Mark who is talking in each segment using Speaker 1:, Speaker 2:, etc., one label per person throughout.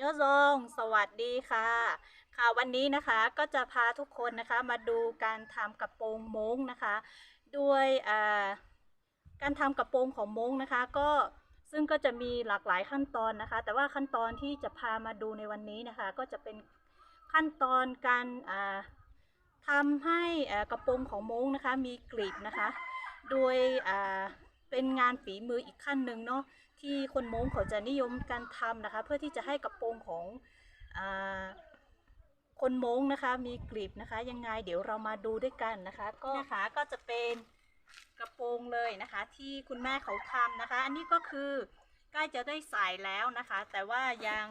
Speaker 1: ยอดซงสวัสดีค่ะ ค่ะวันนี้นะคะก็จะพาทุกคนนะคะมาดูการทำกระโปรงม้งนะคะ ด้วยการทำกระโปรงของม้งนะคะ ก็ซึ่งก็จะมีหลากหลายขั้นตอนนะคะ แต่ว่าขั้นตอนที่จะพามาดูในวันนี้นะคะ ก็จะเป็นขั้นตอนการอ่าทำให้กระโปรงของม้งนะคะ มีกลีบนะคะ โดยอ เป็นงานฝีมืออีกขั้นหนึ่งเนาะที่คนม้งเขาจะนิยมการทำนะคะ เพื่อที่จะให้กระโปรงของอาคนม้งนะคะ มีกลีบนะคะ ยังไงเดี๋ยวเรามาดูด้วยกันนะคะ ก็นะคะก็จะเป็นกระโปรงเลยนะคะ ที่คุณแม่เขาทำนะคะ อันนี้ก็คือใกล้จะได้ใส่แล้วนะคะ แต่ว่ายัง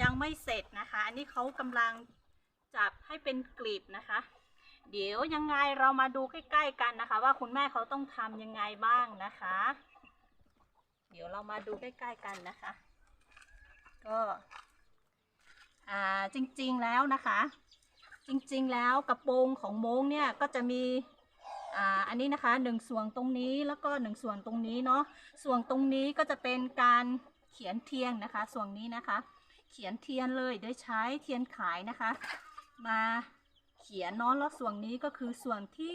Speaker 1: ยังไม่เสร็จนะคะ อันนี้เขากำลังจับให้เป็นกลีบนะคะ เดี๋ยวยังไงเรามาดูใกล้ ๆ กันนะคะ ว่าคุณแม่เขาต้องทำยังไงบ้างนะคะ เดี๋ยวเรามาดูใกล้ ๆ กันนะคะ ก็อ่าจริงๆแล้วนะคะ จริงๆแล้วกระโปรงของโม้งเนี่ยก็จะมีอ่าอันนี้นะคะหนึ่งส่วนตรงนี้แล้วก็หนึ่งส่วนตรงนี้เนาะส่วนตรงนี้ก็จะเป็นการเขียนเทียนนะคะ ส่วนนี้นะคะ เขียนเทียนเลยโดยใช้เทียนขายนะคะ มา เขียนเนาะแล้วส่วนนี้ก็คือส่วนที่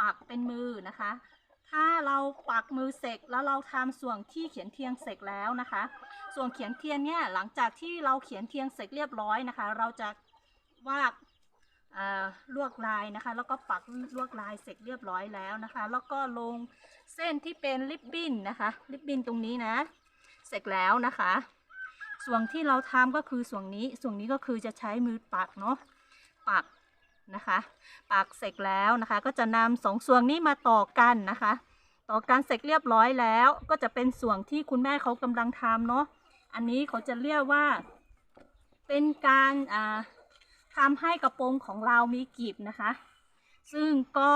Speaker 1: ปักเป็นมือนะคะ ถ้าเราปักมือเสร็จแล้วเราทำส่วนที่เขียนเทียนเสร็จแล้วนะคะ ส่วนเขียนเทียนเนี่ยหลังจากที่เราเขียนเทียนเสร็จเรียบร้อยนะคะ เราจะวาดลวดลายนะคะ แล้วก็ปักลวดลายเสร็จเรียบร้อยแล้วนะคะ แล้วก็ลงเส้นที่เป็นริบบิ้นนะคะ ริบบิ้นตรงนี้นะ เสร็จแล้วนะคะ ส่วนที่เราทำก็คือส่วนนี้ ส่วนนี้ก็คือจะใช้มือปักเนาะ ปัก นะคะปักเสร็จแล้วนะคะ ก็จะนำสองส่วนนี้มาต่อกันนะคะ ต่อกันเสร็จเรียบร้อยแล้ว ก็จะเป็นส่วนที่คุณแม่เขากำลังทำเนาะอันนี้เขาจะเรียกว่า เป็นการทำให้กระโปรงของเรามีกีบนะคะ ซึ่งก็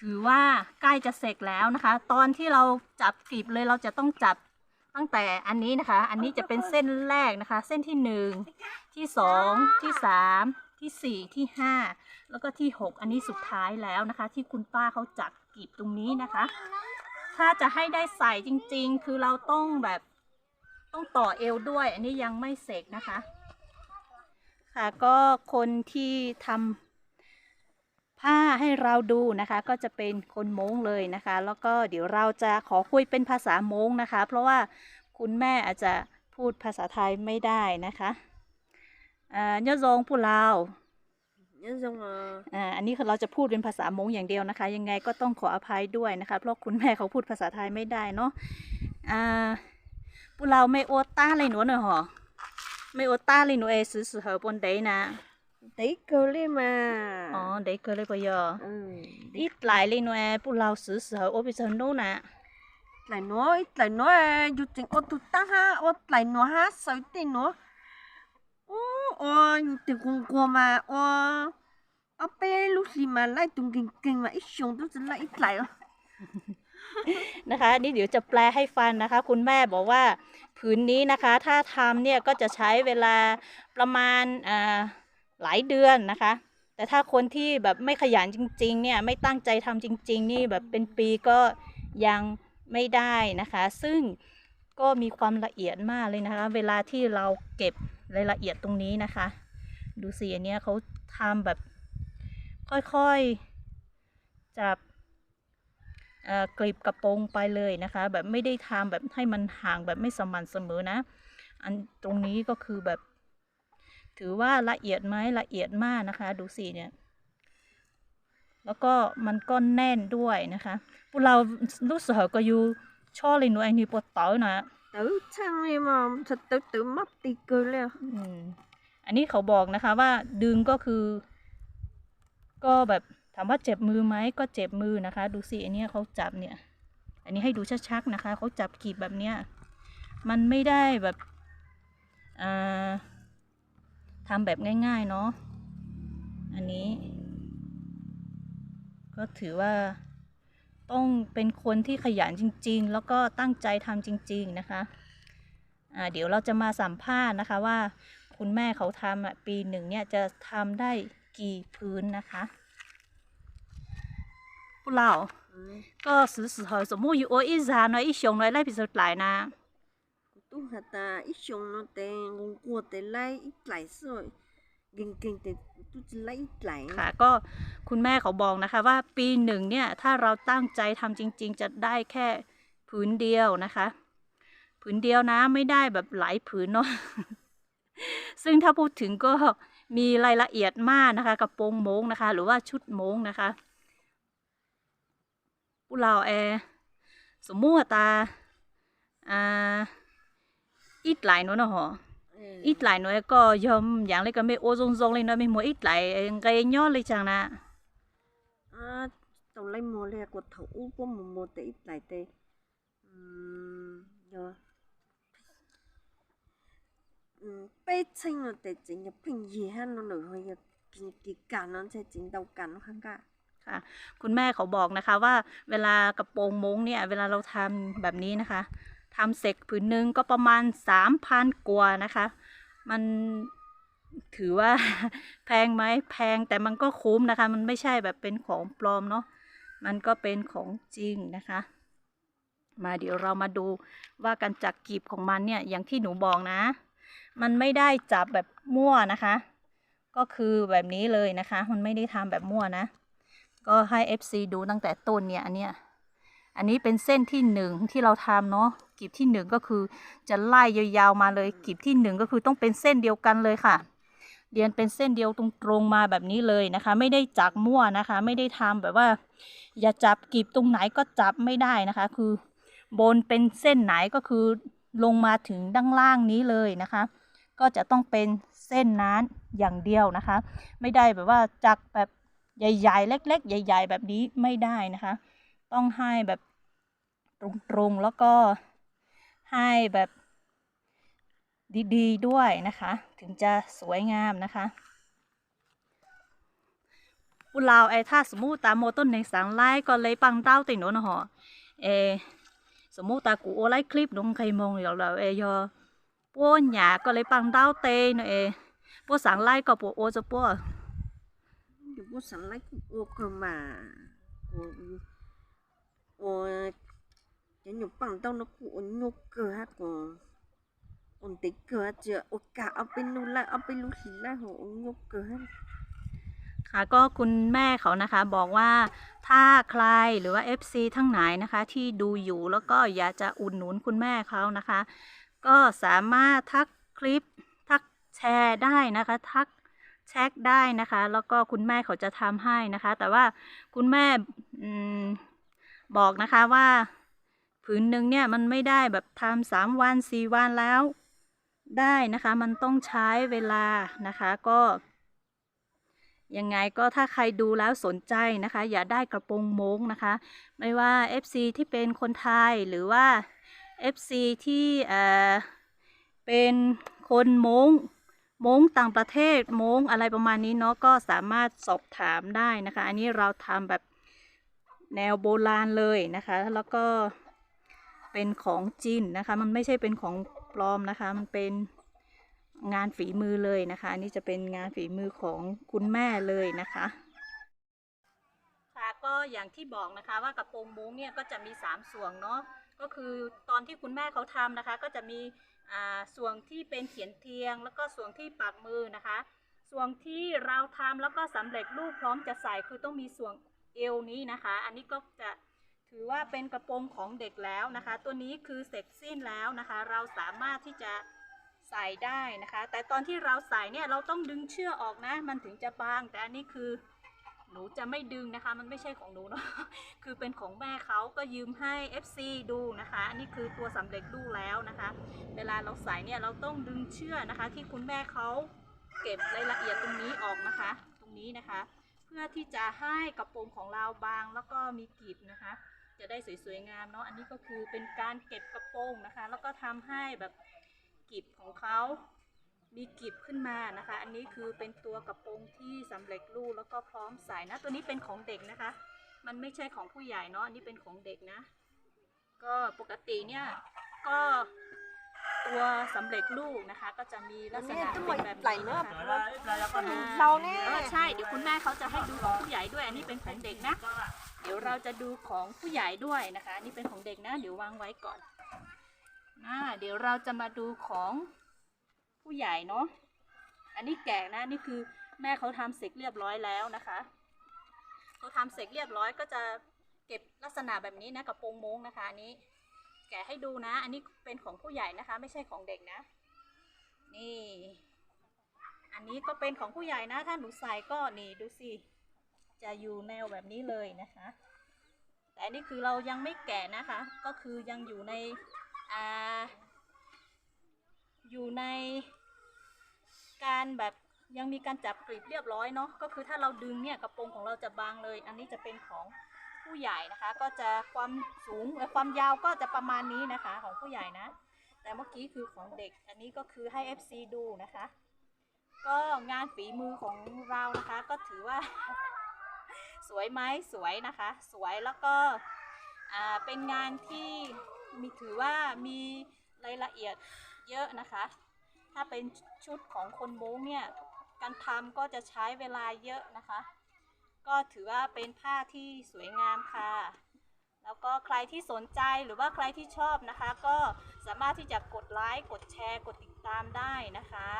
Speaker 1: ถือว่าใกล้จะเสร็จแล้วนะคะ ตอนที่เราจับกลีบเลยเราจะต้องจับตั้งแต่อันนี้นะคะ อันนี้จะเป็นเส้นแรกนะคะ เส้นที่หนึ่งที่สองที่สาม ที่สี่ที่ห้าแล้วก็ที่หกอันนี้สุดท้ายแล้วนะคะ ที่คุณป้าเขาจับกลีบตรงนี้นะคะ ถ้าจะให้ได้ใส่จริงๆ คือเราต้องแบบต้องต่อเอวด้วย อันนี้ยังไม่เสร็จนะคะ ค่ะก็คนที่ทำผ้าให้เราดูนะคะ ก็จะเป็นคนม้งเลยนะคะ แล้วก็เดี๋ยวเราจะขอคุยเป็นภาษาม้งนะคะ เพราะว่าคุณแม่อาจจะพูดภาษาไทยไม่ได้นะคะ อ่ายอดซงพูดลาว
Speaker 2: nhân dân mà
Speaker 1: อ่าอันนี้คือเราจะพูดเป็นภาษามงอย่างเดียวนะคะ ยังไงก็ต้องขออภัยด้วยนะคะ เพราะคุณแม่เขาพูดภาษาไทยไม่ได้เนาะอ่าพวกเราไม่โอต้าเลยหนูหน่อยหรอไม่โอต้าเลยหนูเอซื้อซื้อเหอะบนเดย์นะ
Speaker 2: đấy cơ lên mà
Speaker 1: อ๋อเดย์เกิดเลยปะยอ
Speaker 2: ừ.
Speaker 1: อีกหลายเลยหนูเอพวกเราซื้อซื้อเหอะโอไปเซนโน่นะ
Speaker 2: lại nói lại nói dù tình ô tụt ta ha ô lại nói ha sợ tình nó ô ô dù tình con cô mà ô ô bé lúc gì mà lại tung kinh kinh mà ít xuống tôi sẽ lại ít lại
Speaker 1: น
Speaker 2: โอ้ยตกงกมาโอ้อเปลูกสีมาไล่ตุงกิงกิงมาอีชงต้องจะ
Speaker 1: คะนี่เดี๋ยวจะแปลให้ฟังนะคะ คุณแม่บอกว่าผืนนี้นะคะ ถ้าทำเนี่ยก็จะใช้เวลาประมาณอ่าหลายเดือนนะคะ แต่ถ้าคนที่แบบไม่ขยันจริง ๆ เนี่ยไม่ตั้งใจทำจริง ๆ นี่แบบเป็นปีก็ยังไม่ได้นะคะ ซึ่งก็มีความละเอียดมากเลยนะคะ เวลาที่เราเก็บ รายละเอียดตรงนี้นะคะ ดูสิอันเนี้ยเขาทำแบบค่อยๆจับกลีบกระโปรงไปเลยนะคะ แบบไม่ได้ทำแบบให้มันห่างแบบไม่สม่ำเสมอนะ อันตรงนี้ก็คือแบบ ถือว่าละเอียดไหมละเอียดมากนะคะ ดูสิเนี่ยแล้วก็มันก็แน่นด้วยนะคะพวกเรารู้สึกก็อยู่ชอบเลยหนูไอ้นี่ปวดเต๋อนะ
Speaker 2: tử chăng em mà thật tử tử mất tì cơ lên
Speaker 1: อืมอันนี้เขาบอกนะคะว่าดึงก็คือ ก็แบบถามว่าเจ็บมือไหมก็เจ็บมือนะคะ ดูสิอันนี้เขาจับเนี่ย อันนี้ให้ดูชัดๆนะคะเขาจับกีบแบบเนี้ยมันไม่ได้แบบอ่าทำแบบง่ายๆเนาะอันนี้ ก็ถือว่า ต้องเป็นคนที่ขยันจริง ๆ แล้วก็ตั้งใจทำจริง ๆ นะคะอ่าเดี๋ยวเราจะมาสัมภาษณ์นะคะว่าคุณแม่เขาทำอะปีหนึ่งเนี่ยจะทำได้กี่พื้นนะคะพวกเราก็ซื้อซื้อเหอะสมมติอยู่อีสานเนาะอีชงเนาะไล่พิสูจน์หลายนะ
Speaker 2: tu hạt ta ít xong nó tè ngon cua tè lấy ít lại rồi gần gần tè tu chỉ lấy ít lại
Speaker 1: ค่ะ ก็คุณแม่เขาบอกนะคะ ว่าปีหนึ่งเนี่ย ถ้าเราตั้งใจทำจริง ๆ จะได้แค่ผืนเดียวนะคะ ผืนเดียวนะไม่ได้แบบหลายผืนเนาะซึ่งถ้าพูดถึงก็มีรายละเอียดมากนะคะกระโปรงโม้งนะคะ หรือว่าชุดโม้งนะคะพวกเราแอสมมุติว่าตาอ่าอีกหลายเนาะเนาะหอ ít lại nữa có dòng dạng lấy cái mấy ô rong rong lên nó mới mua ít lại gây nhó lên chẳng nè
Speaker 2: à tàu lấy mua lấy của thầu u có một một tệ ít lại tệ ừm rồi ừm bây giờ nó tệ chính là bình gì ha nó nổi hơi cái cái cả nó sẽ chính đầu cả nó khang cả
Speaker 1: ค่ะคุณแม่เขาบอกนะคะว่าเวลากระโปรงม้งเนี่ยเวลาเราทำแบบนี้นะคะ ทำเสร็จผืนหนึ่งก็ประมาณสามพันกว่านะคะ มันถือว่าแพงไหมแพงแต่มันก็คุ้มนะคะ มันไม่ใช่แบบเป็นของปลอมเนาะมันก็เป็นของจริงนะคะ มาเดี๋ยวเรามาดูว่าการจักกีบของมันเนี่ยอย่างที่หนูบอกนะ มันไม่ได้จับแบบมั่วนะคะ ก็คือแบบนี้เลยนะคะ มันไม่ได้ทำแบบมั่วนะ ก็ให้ FC ดูตั้งแต่ต้นเนี่ยอันเนี้ย อันนี้เป็นเส้นที่หนึ่งที่เราทำเนาะกีบที่หนึ่งก็คือจะไล่ยาวๆมาเลยกีบที่หนึ่งก็คือต้องเป็นเส้นเดียวกันเลยค่ะ เรียนเป็นเส้นเดียวตรงๆมาแบบนี้เลยนะคะ ไม่ได้จักมั่วนะคะ ไม่ได้ทำแบบว่า อย่าจับกีบตรงไหนก็จับไม่ได้นะคะ คือบนเป็นเส้นไหนก็คือลงมาถึงด้านล่างนี้เลยนะคะ ก็จะต้องเป็นเส้นนั้นอย่างเดียวนะคะ ไม่ได้แบบว่าจักแบบใหญ่ ๆ เล็ก ๆ ใหญ่ ๆ แบบนี้ไม่ได้นะคะ ต้องให้แบบ ตรงๆ แล้วก็ให้แบบดีๆด้วยนะคะ ถึงจะสวยงามนะคะอุลาวไอ้ถ้าสมมติตามโมต้นในสังไล่ก็เลยปังเต้าติโนนะฮะเอสมมติตากูโอไล่คลิปนงใครมองอยู่แล้วเอยอป้วนหยาก็เลยปังเต้าเตนเอป้วสังไล่ก็ปวโอจะป้ว
Speaker 2: Được bố sẵn lấy của ô cơ mà Ồ Ồ Cái nhục bằng tao nó cụ nhục cơ hát của Ổn tích cơ hát chưa Ồ cả ở bên nu lại ở bên lu xí lại hồ nhục cơ hát
Speaker 1: ค่ะก็คุณแม่เขานะคะบอกว่าถ้าใครหรือว่า FC ทั้งไหนนะคะ ที่ดูอยู่แล้วก็อยากจะอุดหนุนคุณแม่เขานะคะ ก็สามารถทักคลิปทักแชร์ได้นะคะ ทักแชทได้นะคะ แล้วก็คุณแม่เขาจะทำให้นะคะ แต่ว่าคุณแม่อมบอกนะคะว่า ผืนหนึ่งเนี่ยมันไม่ได้แบบทำสามวันสี่วันแล้ว ได้นะคะมันต้องใช้เวลานะคะก็ยังไงก็ถ้าใครดูแล้วสนใจนะคะ อย่าได้กระโปรงม้งนะคะ ไม่ว่า FC ที่เป็นคนไทยหรือว่า FC ที่เอ่อเป็นคนม้งม้งต่างประเทศม้งอะไรประมาณนี้เนาะก็สามารถสอบถามได้นะคะ อันนี้เราทำแบบแนวโบราณเลยนะคะ แล้วก็ เป็นของจีนนะคะ มันไม่ใช่เป็นของปลอมนะคะ มันเป็นงานฝีมือเลยนะคะ อันนี้จะเป็นงานฝีมือของคุณแม่เลยนะคะค่ะก็อย่างที่บอกนะคะว่ากระโปรงมุ้งเนี่ยก็จะมี 3 ส่วนเนาะก็คือตอนที่คุณแม่เขาทำนะคะ ก็จะมีส่วนที่เป็นเขียนเทียง แล้วก็ส่วนที่ปักมือนะคะ ส่วนที่เราทำแล้วก็สำเร็จรูปพร้อมจะใส่คือต้องมีส่วนเอวนี้นะคะ อันนี้ก็จะ ถือว่าเป็นกระโปรงของเด็กแล้วนะคะ ตัวนี้คือเสร็จสิ้นแล้วนะคะ เราสามารถที่จะใส่ได้นะคะ แต่ตอนที่เราใส่เนี่ยเราต้องดึงเชือกออกนะ มันถึงจะบาง แต่อันนี้คือหนูจะไม่ดึงนะคะ มันไม่ใช่ของหนูเนาะ คือเป็นของแม่เขาก็ยืมให้ FC ดูนะคะ อันนี้คือตัวสำเร็จรูปแล้วนะคะ เวลาเราใส่เนี่ยเราต้องดึงเชือกนะคะ ที่คุณแม่เขาเก็บรายละเอียดตรงนี้ออกนะคะ ตรงนี้นะคะ เพื่อที่จะให้กระโปรงของเราบางแล้วก็มีกลีบนะคะ จะได้สวยๆงามเนาะอันนี้ก็คือเป็นการเก็บกระโปรงนะคะ แล้วก็ทำให้แบบกิบของเขามีกิบขึ้นมานะคะ อันนี้คือเป็นตัวกระโปรงที่สำเร็จรูปแล้วก็พร้อมใส่นะ ตัวนี้เป็นของเด็กนะคะ มันไม่ใช่ของผู้ใหญ่เนาะอันนี้เป็นของเด็กนะ ก็ปกติเนี่ยก็ตัวสำเร็จรูปนะคะ ก็จะมีลักษณะเป็นแบบนี้นะคะ
Speaker 2: Lâu nè
Speaker 1: เออใช่เดี๋ยวคุณแม่เขาจะให้ดูของผู้ใหญ่ด้วยอันนี้เป็นของเด็กนะ เดี๋ยวเราจะดูของผู้ใหญ่ด้วยนะคะนนี้เป็นของเด็กนะ เดี๋ยววางไว้ก่อนอ่าเดี๋ยวเราจะมาดูของผู้ใหญ่เนาะ อันนี้แกะนะนี่คือแม่เขาทำเสร็จเรียบร้อยแล้วนะคะเขาทำเสร็จเรียบร้อยก็จะเก็บลักษณะแบบนี้นะกับโปรงม้งนะคะอันนี้ แกะให้ดูนะ อันนี้เป็นของผู้ใหญ่นะคะ ไม่ใช่ของเด็กนะ นี่ อันนี้ก็เป็นของผู้ใหญ่นะ ถ้าหนูใส่ก็นี่ดูสิ จะอยู่แนวแบบนี้เลยนะคะ แต่นนี้คือเรายังไม่แกะนะคะ ก็คือยังอยู่ในอ่าอยู่ในการแบบยังมีการจับกรีบเรียบร้อยเนาะก็คือถ้าเราดึงเนี่ยกระโปรงของเราจะบางเลย อันนี้จะเป็นของผู้ใหญ่นะคะ ก็จะความสูงและความยาวก็จะประมาณนี้นะคะของผู้ใหญ่นะ แต่เมื่อกี้คือของเด็ก อันนี้ก็คือให้ FC ดูนะคะ ก็งานฝีมือของเรานะคะ ก็ถือว่า สวยไหมสวยนะคะ สวยแล้วก็เป็นงานที่มีถือว่ามีรายละเอียดเยอะนะคะ ถ้าเป็นชุดของคนโม้งเนี่ยการทำก็จะใช้เวลาเยอะนะคะ ก็ถือว่าเป็นผ้าที่สวยงามค่ะ แล้วก็ใครที่สนใจหรือว่าใครที่ชอบนะคะ ก็สามารถที่จะกดไลค์กดแชร์ กดติดตามได้นะคะ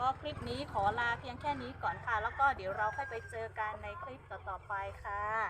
Speaker 1: ก็คลิปนี้ขอลาเพียงแค่นี้ก่อนค่ะ แล้วก็เดี๋ยวเราค่อยไปเจอกันในคลิปต่อๆไปค่ะ